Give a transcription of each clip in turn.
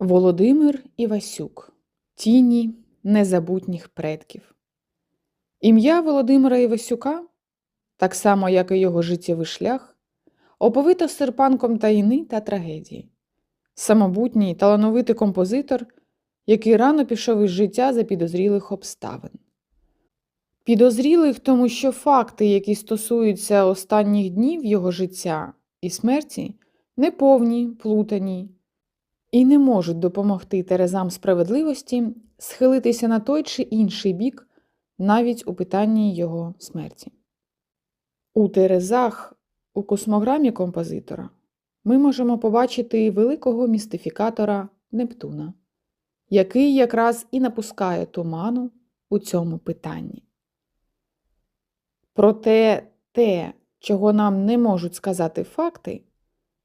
Володимир Івасюк Тіні незабутніх предків. Ім'я Володимира Івасюка, так само як і його життєвий шлях, оповито серпанком таїни та трагедії. Самобутній талановитий композитор, який рано пішов із життя за підозрілих обставин. Підозрілих, тому що факти, які стосуються останніх днів його життя і смерті, неповні, плутані і не можуть допомогти терезам справедливості схилитися на той чи інший бік навіть у питанні його смерті. У терезах у космограмі композитора ми можемо побачити великого містифікатора Нептуна, який якраз і напускає туману у цьому питанні. Проте те, чого нам не можуть сказати факти,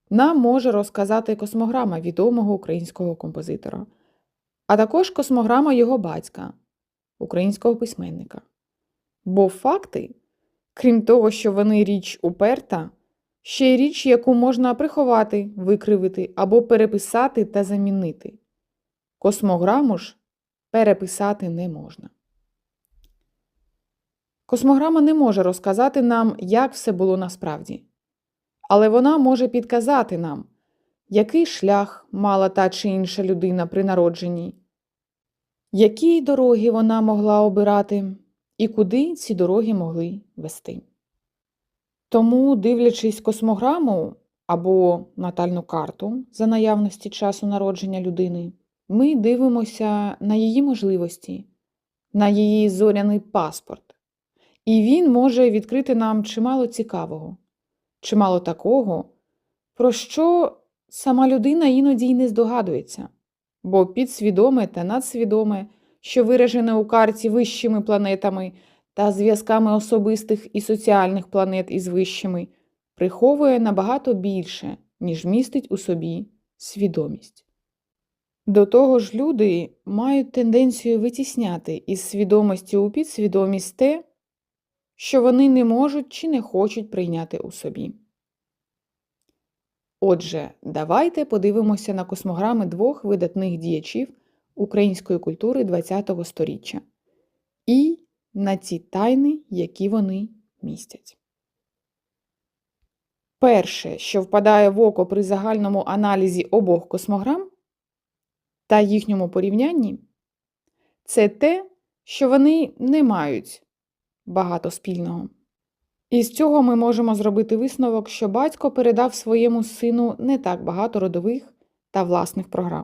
нам може розказати космограма відомого українського композитора, а також космограма його батька, українського письменника. Бо факти, крім того, що вони річ уперта, ще й річ, яку можна приховати, викривити або переписати та замінити. Космограму ж переписати не можна. Космограма не може розказати нам, як все було насправді, але вона може підказати нам, який шлях мала та чи інша людина при народженні, які дороги вона могла обирати і куди ці дороги могли вести. Тому, дивлячись космограму або натальну карту за наявності часу народження людини, ми дивимося на її можливості, на її зоряний паспорт, і він може відкрити нам чимало цікавого, чимало такого, про що сама людина іноді й не здогадується, бо підсвідоме та надсвідоме, що виражене у карті вищими планетами та зв'язками особистих і соціальних планет із вищими, приховує набагато більше, ніж містить у собі свідомість. До того ж, люди мають тенденцію витісняти із свідомості у підсвідомість те, що вони не можуть чи не хочуть прийняти у собі. Отже, давайте подивимося на космограми двох видатних діячів української культури ХХ століття і на ті тайни, які вони містять. Перше, що впадає в око при загальному аналізі обох космограм та їхньому порівнянні, це те, що вони не мають багато спільного. І з цього ми можемо зробити висновок, що батько передав своєму сину не так багато родових та власних програм.